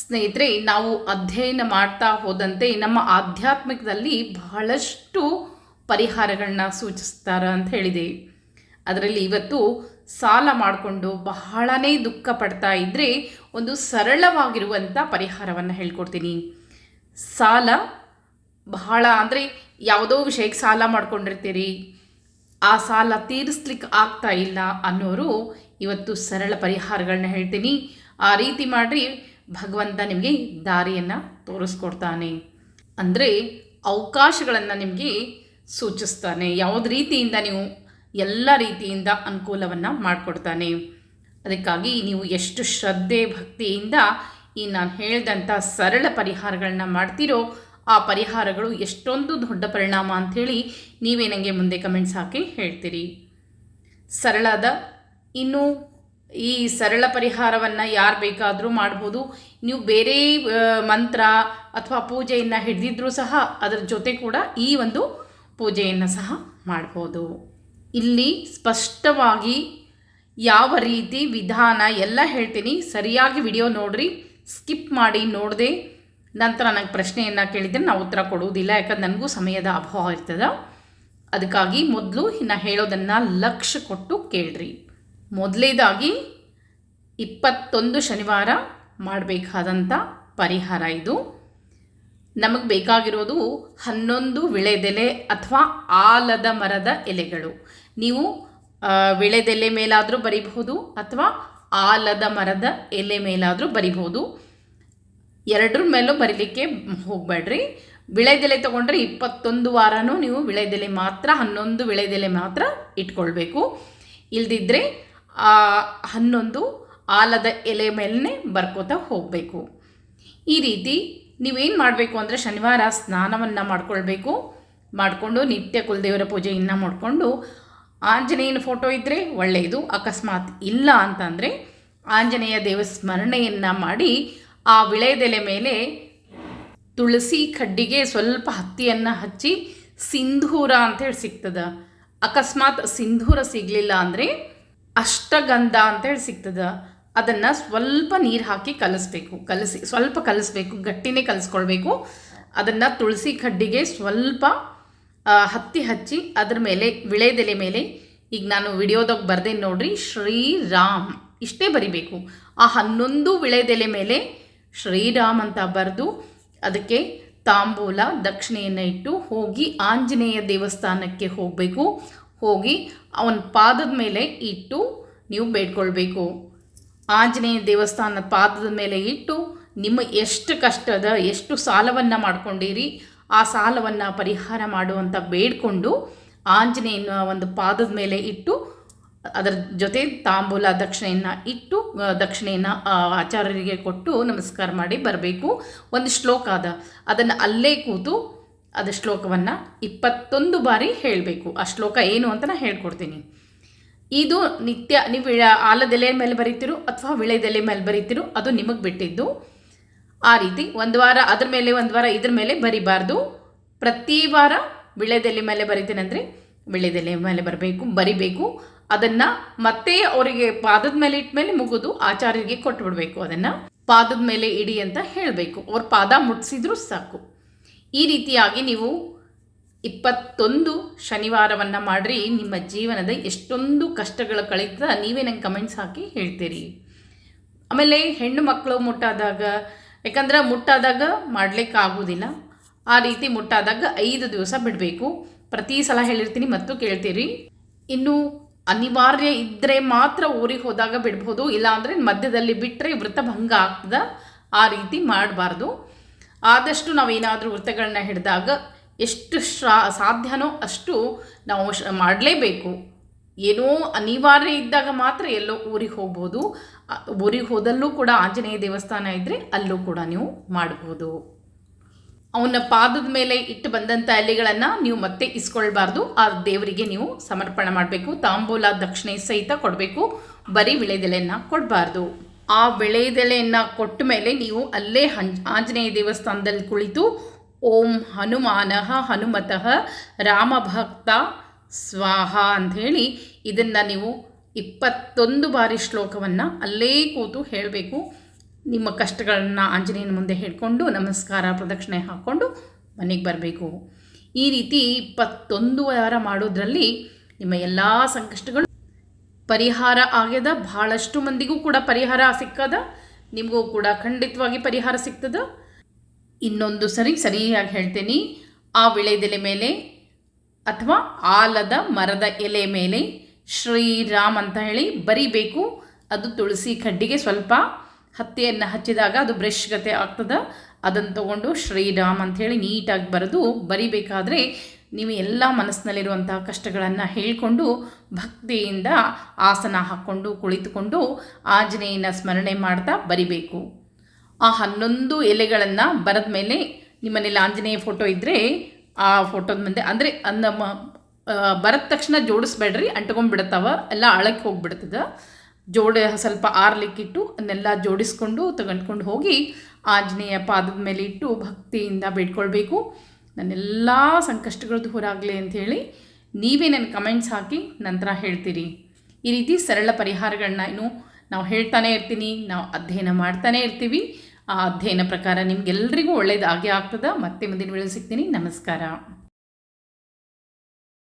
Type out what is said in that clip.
ಸ್ನೇಹಿತರೆ, ನಾವು ಅಧ್ಯಯನ ಮಾಡ್ತಾ ಹೋದಂತೆ ನಮ್ಮ ಆಧ್ಯಾತ್ಮಿಕದಲ್ಲಿ ಬಹಳಷ್ಟು ಪರಿಹಾರಗಳನ್ನ ಸೂಚಿಸ್ತಾರೆ ಅಂತ ಹೇಳಿದೆ. ಅದರಲ್ಲಿ ಇವತ್ತು ಸಾಲ ಮಾಡಿಕೊಂಡು ಬಹಳನೇ ದುಃಖ ಪಡ್ತಾ ಇದ್ದರೆ ಒಂದು ಸರಳವಾಗಿರುವಂಥ ಪರಿಹಾರವನ್ನು ಹೇಳ್ಕೊಡ್ತೀನಿ. ಸಾಲ ಬಹಳ ಅಂದರೆ ಯಾವುದೋ ವಿಷಯಕ್ಕೆ ಸಾಲ ಮಾಡ್ಕೊಂಡಿರ್ತೀರಿ, ಆ ಸಾಲ ತೀರಿಸ್ಲಿಕ್ಕೆ ಆಗ್ತಾ ಇಲ್ಲ ಅನ್ನೋರು ಇವತ್ತು ಸರಳ ಪರಿಹಾರಗಳನ್ನ ಹೇಳ್ತೀನಿ. ಆ ರೀತಿ ಮಾಡಿರಿ ಭಗವಂತ ನಿಮಗೆ ದಾರಿಯನ್ನು ತೋರಿಸ್ಕೊಡ್ತಾನೆ. ಅಂದರೆ ಅವಕಾಶಗಳನ್ನು ನಿಮಗೆ ಸೂಚಿಸ್ತಾನೆ. ಯಾವ್ದು ರೀತಿಯಿಂದ ನೀವು ಎಲ್ಲ ರೀತಿಯಿಂದ ಅನುಕೂಲವನ್ನು ಮಾಡಿಕೊಡ್ತಾನೆ. ಅದಕ್ಕಾಗಿ ನೀವು ಎಷ್ಟು ಶ್ರದ್ಧೆ, ಭಕ್ತಿಯಿಂದ ಈ ನಾನು ಹೇಳಿದಂಥ ಸರಳ ಪರಿಹಾರಗಳನ್ನ ಮಾಡ್ತೀರೋ ಆ ಪರಿಹಾರಗಳು ಎಷ್ಟೊಂದು ದೊಡ್ಡ ಪರಿಣಾಮ ಅಂಥೇಳಿ ನೀವೇ ನನಗೆ ಮುಂದೆ ಕಮೆಂಟ್ಸ್ ಹಾಕಿ ಹೇಳ್ತೀರಿ. ಸರಳದ ಇನ್ನು ಈ ಸರಳ ಪರಿಹಾರವನ್ನು ಯಾರು ಬೇಕಾದರೂ ಮಾಡ್ಬೋದು. ನೀವು ಬೇರೆ ಮಂತ್ರ ಅಥವಾ ಪೂಜೆಯನ್ನು ಹಿಡಿದಿದ್ರೂ ಸಹ ಅದರ ಜೊತೆ ಕೂಡ ಈ ಒಂದು ಪೂಜೆಯನ್ನು ಸಹ ಮಾಡ್ಬೋದು. ಇಲ್ಲಿ ಸ್ಪಷ್ಟವಾಗಿ ಯಾವ ರೀತಿ ವಿಧಾನ ಎಲ್ಲ ಹೇಳ್ತೀನಿ. ಸರಿಯಾಗಿ ವಿಡಿಯೋ ನೋಡ್ರಿ, ಸ್ಕಿಪ್ ಮಾಡಿ ನೋಡದೆ ನಂತರ ನನಗೆ ಪ್ರಶ್ನೆಯನ್ನು ಕೇಳಿದರೆ ನಾವು ಉತ್ತರ ಕೊಡುವುದಿಲ್ಲ, ಯಾಕಂದ್ರೆ ನನಗೂ ಸಮಯದ ಅಭಾವ ಇರ್ತದೆ. ಅದಕ್ಕಾಗಿ ಮೊದಲು ನಾ ಹೇಳೋದನ್ನು ಲಕ್ಷ್ಯ ಕೊಟ್ಟು ಕೇಳ್ರಿ. ಮೊದಲೇದಾಗಿ ಇಪ್ಪತ್ತೊಂದು ಶನಿವಾರ ಮಾಡಬೇಕಾದಂಥ ಪರಿಹಾರ ಇದು. ನಮಗೆ ಬೇಕಾಗಿರೋದು ಹನ್ನೊಂದು ವಿಳೆದೆಲೆ ಅಥವಾ ಆಲದ ಮರದ ಎಲೆಗಳು. ನೀವು ವಿಳೆದೆಲೆ ಮೇಲಾದರೂ ಬರಿಬಹುದು ಅಥವಾ ಆಲದ ಮರದ ಎಲೆ ಮೇಲಾದರೂ ಬರಿಬೋದು ಎರಡರ ಮೇಲೂ ಬರೀಲಿಕ್ಕೆ ಹೋಗಬೇಡ್ರಿ. ವಿಳೆದೆಲೆ ತೊಗೊಂಡ್ರೆ ಇಪ್ಪತ್ತೊಂದು ವಾರನೂ ನೀವು ವಿಳೆದೆಲೆ ಮಾತ್ರ, ಹನ್ನೊಂದು ವಿಳೆದೆಲೆ ಮಾತ್ರ ಇಟ್ಕೊಳ್ಬೇಕು. ಇಲ್ದಿದ್ರೆ ಆ ಹನ್ನೊಂದು ಆಲದ ಎಲೆ ಮೇಲೆ ಬರ್ಕೋತಾ ಹೋಗಬೇಕು. ಈ ರೀತಿ ನೀವೇನು ಮಾಡಬೇಕು ಅಂದರೆ ಶನಿವಾರ ಸ್ನಾನವನ್ನು ಮಾಡಿಕೊಳ್ಬೇಕು. ಮಾಡಿಕೊಂಡು ನಿತ್ಯ ಕುಲದೇವರ ಪೂಜೆಯನ್ನು ಮಾಡಿಕೊಂಡು ಆಂಜನೇಯನ ಫೋಟೋ ಇದ್ದರೆ ಒಳ್ಳೆಯದು, ಅಕಸ್ಮಾತ್ ಇಲ್ಲ ಅಂತಂದರೆ ಆಂಜನೇಯ ದೇವ ಸ್ಮರಣೆಯನ್ನು ಮಾಡಿ ಆ ವಿಳೆದೆಲೆ ಮೇಲೆ ತುಳಸಿ ಕಡ್ಡಿಗೆ ಸ್ವಲ್ಪ ಹತ್ತಿಯನ್ನು ಹಚ್ಚಿ ಸಿಂಧೂರ ಅಂತೇಳಿ ಸಿಗ್ತದೆ. ಅಕಸ್ಮಾತ್ ಸಿಂಧೂರ ಸಿಗಲಿಲ್ಲ ಅಂದರೆ ಅಷ್ಟಗಂಧ ಅಂತೇಳಿ ಸಿಗ್ತದ. ಅದನ್ನು ಸ್ವಲ್ಪ ನೀರು ಹಾಕಿ ಕಲಿಸ್ಬೇಕು. ಕಲಸಿ, ಸ್ವಲ್ಪ ಕಲಿಸ್ಬೇಕು, ಗಟ್ಟಿನೇ ಕಲಿಸ್ಕೊಳ್ಬೇಕು. ಅದನ್ನು ತುಳಸಿ ಕಡ್ಡಿಗೆ ಸ್ವಲ್ಪ ಹತ್ತಿ ಹಚ್ಚಿ ಅದ್ರ ಮೇಲೆ, ವಿಳೆದೆಲೆ ಮೇಲೆ, ಈಗ ನಾನು ವಿಡಿಯೋದಾಗ ಬರ್ದೇನೆ ನೋಡ್ರಿ, ಶ್ರೀರಾಮ್, ಇಷ್ಟೇ ಬರಿಬೇಕು. ಆ ಹನ್ನೊಂದು ವಿಳೆದೆಲೆ ಮೇಲೆ ಶ್ರೀರಾಮ್ ಅಂತ ಬರೆದು ಅದಕ್ಕೆ ತಾಂಬೂಲ, ದಕ್ಷಿಣೆಯನ್ನು ಇಟ್ಟು ಹೋಗಿ ಆಂಜನೇಯ ದೇವಸ್ಥಾನಕ್ಕೆ ಹೋಗಬೇಕು. ಹೋಗಿ ಅವನ ಪಾದದ ಮೇಲೆ ಇಟ್ಟು ನೀವು ಬೇಡ್ಕೊಳ್ಬೇಕು. ಆಂಜನೇಯ ದೇವಸ್ಥಾನದ ಪಾದದ ಮೇಲೆ ಇಟ್ಟು ನಿಮ್ಮ ಎಷ್ಟು ಕಷ್ಟದ, ಎಷ್ಟು ಸಾಲವನ್ನು ಮಾಡ್ಕೊಂಡಿರಿ, ಆ ಸಾಲವನ್ನು ಪರಿಹಾರ ಮಾಡುವಂಥ ಬೇಡ್ಕೊಂಡು ಆಂಜನೇಯನ ಒಂದು ಪಾದದ ಮೇಲೆ ಇಟ್ಟು ಅದರ ಜೊತೆ ತಾಂಬೂಲ ದಕ್ಷಿಣೆಯನ್ನು ಇಟ್ಟು ದಕ್ಷಿಣೆಯನ್ನು ಆಚಾರ್ಯರಿಗೆ ಕೊಟ್ಟು ನಮಸ್ಕಾರ ಮಾಡಿ ಬರಬೇಕು. ಒಂದು ಶ್ಲೋಕ ಅದ. ಅದನ್ನು ಅಲ್ಲೇ ಕೂತು ಅದು ಶ್ಲೋಕವನ್ನು ಇಪ್ಪತ್ತೊಂದು ಬಾರಿ ಹೇಳಬೇಕು. ಆ ಶ್ಲೋಕ ಏನು ಅಂತ ನಾನು ಹೇಳ್ಕೊಡ್ತೀನಿ. ಇದು ನಿತ್ಯ ನೀವು ಆಲದೆಲೆ ಮೇಲೆ ಬರೀತಿರೋ ಅಥವಾ ವಿಳೆದೆಲೆ ಮೇಲೆ ಬರೀತಿರೋ ಅದು ನಿಮಗೆ ಬಿಟ್ಟಿದ್ದು. ಆ ರೀತಿ ಒಂದು ವಾರ ಅದ್ರ ಮೇಲೆ ಒಂದು ವಾರ ಇದ್ರ ಮೇಲೆ ಬರಿಬಾರ್ದು. ಪ್ರತಿ ವಾರ ವಿಳೆದೆಲೆ ಮೇಲೆ ಬರಿತೀನಿ ಅಂದರೆ ವಿಳೆದೆಲೆ ಮೇಲೆ ಬರಬೇಕು, ಬರಿಬೇಕು. ಅದನ್ನು ಮತ್ತೆ ಅವರಿಗೆ ಪಾದದ ಮೇಲೆ ಇಟ್ಟ ಮೇಲೆ ಮುಗಿದು ಆಚಾರ್ಯರಿಗೆ ಕೊಟ್ಟು ಬಿಡಬೇಕು ಅದನ್ನು. ಪಾದದ ಮೇಲೆ ಇಡಿ ಅಂತ ಹೇಳಬೇಕು. ಅವ್ರ ಪಾದ ಮುಟ್ಸಿದ್ರೂ ಸಾಕು. ಈ ರೀತಿಯಾಗಿ ನೀವು ಇಪ್ಪತ್ತೊಂದು ಶನಿವಾರವನ್ನು ಮಾಡಿರಿ. ನಿಮ್ಮ ಜೀವನದ ಎಷ್ಟೊಂದು ಕಷ್ಟಗಳು ಕಳೀತದ ನೀವೇ ನಂಗೆ ಕಮೆಂಟ್ಸ್ ಹಾಕಿ ಹೇಳ್ತೀರಿ. ಆಮೇಲೆ ಹೆಣ್ಣು ಮಕ್ಕಳು ಮುಟ್ಟಾದಾಗ, ಯಾಕಂದ್ರೆ ಮುಟ್ಟಾದಾಗ ಮಾಡಲಿಕ್ಕಾಗೋದಿಲ್ಲ ಆ ರೀತಿ ಮುಟ್ಟಾದಾಗ ಐದು ದಿವಸ ಬಿಡಬೇಕು. ಪ್ರತಿ ಸಲ ಹೇಳಿರ್ತೀನಿ ಮತ್ತು ಕೇಳ್ತೀರಿ. ಇನ್ನು ಅನಿವಾರ್ಯ ಇದ್ದರೆ ಮಾತ್ರ ಊರಿಗೆ ಹೋದಾಗ ಬಿಡ್ಬೋದು. ಇಲ್ಲಾಂದರೆ ಮಧ್ಯದಲ್ಲಿ ಬಿಟ್ಟರೆ ವೃತಭಂಗ ಆಗ್ತದ. ಆ ರೀತಿ ಮಾಡಬಾರ್ದು. ಆದಷ್ಟು ನಾವೇನಾದರೂ ವೃತ್ತಗಳನ್ನ ಹಿಡಿದಾಗ ಎಷ್ಟು ಶ್ರಾ, ಸಾಧ್ಯನೋ ಅಷ್ಟು ನಾವು ಮಾಡಲೇಬೇಕು. ಏನೋ ಅನಿವಾರ್ಯ ಇದ್ದಾಗ ಮಾತ್ರ ಎಲ್ಲೋ ಊರಿಗೆ ಹೋಗ್ಬೋದು. ಊರಿಗೆ ಹೋದಲ್ಲೂ ಕೂಡ ಆಂಜನೇಯ ದೇವಸ್ಥಾನ ಇದ್ದರೆ ಅಲ್ಲೂ ಕೂಡ ನೀವು ಮಾಡ್ಬೋದು. ಅವನ ಪಾದದ ಮೇಲೆ ಇಟ್ಟು ಬಂದಂಥ ಎಲೆಗಳನ್ನು ನೀವು ಮತ್ತೆ ಇಸ್ಕೊಳ್ಬಾರ್ದು. ಆ ದೇವರಿಗೆ ನೀವು ಸಮರ್ಪಣೆ ಮಾಡಬೇಕು. ತಾಂಬೂಲ ದಕ್ಷಿಣೆ ಸಹಿತ ಕೊಡಬೇಕು. ಬರೀ ವಿಳೆದೆಲೆಯನ್ನು ಕೊಡಬಾರ್ದು. ಆ ಬೆಳೆದೆಲೆಯನ್ನು ಕೊಟ್ಟ ಮೇಲೆ ನೀವು ಅಲ್ಲೇ ಹಂ ಆಂಜನೇಯ ದೇವಸ್ಥಾನದಲ್ಲಿ ಕುಳಿತು ಓಂ ಹನುಮಾನಃ ಹನುಮತಃ ರಾಮಭಕ್ತ ಸ್ವಾಹ ಅಂಥೇಳಿ ಇದನ್ನು ನೀವು ಇಪ್ಪತ್ತೊಂದು ಬಾರಿ ಶ್ಲೋಕವನ್ನು ಅಲ್ಲೇ ಕೂತು ಹೇಳಬೇಕು. ನಿಮ್ಮ ಕಷ್ಟಗಳನ್ನು ಆಂಜನೇಯನ ಮುಂದೆ ಹೇಳ್ಕೊಂಡು ನಮಸ್ಕಾರ ಪ್ರದಕ್ಷಿಣೆ ಹಾಕ್ಕೊಂಡು ಮನೆಗೆ ಬರಬೇಕು. ಈ ರೀತಿ ಇಪ್ಪತ್ತೊಂದು ವಾರ ಮಾಡೋದ್ರಲ್ಲಿ ನಿಮ್ಮ ಎಲ್ಲ ಸಂಕಷ್ಟಗಳು ಪರಿಹಾರ ಆಗ್ಯದ. ಭಾಳಷ್ಟು ಮಂದಿಗೂ ಕೂಡ ಪರಿಹಾರ ಸಿಕ್ಕದ. ನಿಮಗೂ ಕೂಡ ಖಂಡಿತವಾಗಿ ಪರಿಹಾರ ಸಿಗ್ತದ. ಇನ್ನೊಂದು ಸರಿ ಸರಿಯಾಗಿ ಹೇಳ್ತೀನಿ. ಆ ವಿಳೆದೆಲೆ ಮೇಲೆ ಅಥವಾ ಆಲದ ಮರದ ಎಲೆ ಮೇಲೆ ಶ್ರೀರಾಮ್ ಅಂತ ಹೇಳಿ ಬರಿಬೇಕು. ಅದು ತುಳಸಿ ಕಡ್ಡಿಗೆ ಸ್ವಲ್ಪ ಹತ್ತಿಯನ್ನು ಹಚ್ಚಿದಾಗ ಅದು ಬ್ರಷ್ ಗತೆ ಆಗ್ತದೆ. ಅದನ್ನು ತಗೊಂಡು ಶ್ರೀರಾಮ್ ಅಂಥೇಳಿ ನೀಟಾಗಿ ಬರೆದು ಬರಿಬೇಕಾದ್ರೆ ನೀವು ಎಲ್ಲ ಮನಸ್ಸಿನಲ್ಲಿರುವಂತಹ ಕಷ್ಟಗಳನ್ನು ಹೇಳಿಕೊಂಡು ಭಕ್ತಿಯಿಂದ ಆಸನ ಹಾಕ್ಕೊಂಡು ಕುಳಿತುಕೊಂಡು ಆಂಜನೇಯನ ಸ್ಮರಣೆ ಮಾಡ್ತಾ ಬರಿಬೇಕು. ಆ ಹನ್ನೊಂದು ಎಲೆಗಳನ್ನು ಬರೆದ ಮೇಲೆ ನಿಮ್ಮನೇಲಿ ಆಂಜನೇಯ ಫೋಟೋ ಇದ್ದರೆ ಆ ಫೋಟೋದ ಮುಂದೆ ಅಂದರೆ ನಮ್ಮ ಬರದ ತಕ್ಷಣ ಜೋಡಿಸ್ಬೇಡ್ರಿ, ಅಂಟ್ಕೊಂಡ್ಬಿಡತ್ತವ, ಎಲ್ಲ ಅಳಕ್ಕೆ ಹೋಗ್ಬಿಡ್ತದೆ. ಜೋಡ ಸ್ವಲ್ಪ ಆರ್ಲಿಕ್ಕಿಟ್ಟು ಅದನ್ನೆಲ್ಲ ಜೋಡಿಸ್ಕೊಂಡು ತಗೊಂಡ್ಕೊಂಡು ಹೋಗಿ ಆಂಜನೇಯ ಪಾದದ ಮೇಲೆ ಇಟ್ಟು ಭಕ್ತಿಯಿಂದ ಬೇಡ್ಕೊಳ್ಬೇಕು. ನನ್ನೆಲ್ಲ ಸಂಕಷ್ಟಗಳು ದೂರ ಆಗಲಿ ಅಂಥೇಳಿ ನೀವೇ ನನ್ನ ಕಮೆಂಟ್ಸ್ ಹಾಕಿ ನಂತರ ಹೇಳ್ತೀರಿ. ಈ ರೀತಿ ಸರಳ ಪರಿಹಾರಗಳನ್ನ ಇನ್ನು ನಾವು ಹೇಳ್ತಾನೆ ಇರ್ತೀನಿ, ನಾವು ಅಧ್ಯಯನ ಮಾಡ್ತಾನೆ ಇರ್ತೀವಿ. ಆ ಅಧ್ಯಯನ ಪ್ರಕಾರ ನಿಮಗೆಲ್ಲರಿಗೂ ಒಳ್ಳೆಯದಾಗೇ ಆಗ್ತದೆ. ಮತ್ತೆ ಮುಂದಿನ ವೇಳೆ ಸಿಗ್ತೀನಿ. ನಮಸ್ಕಾರ.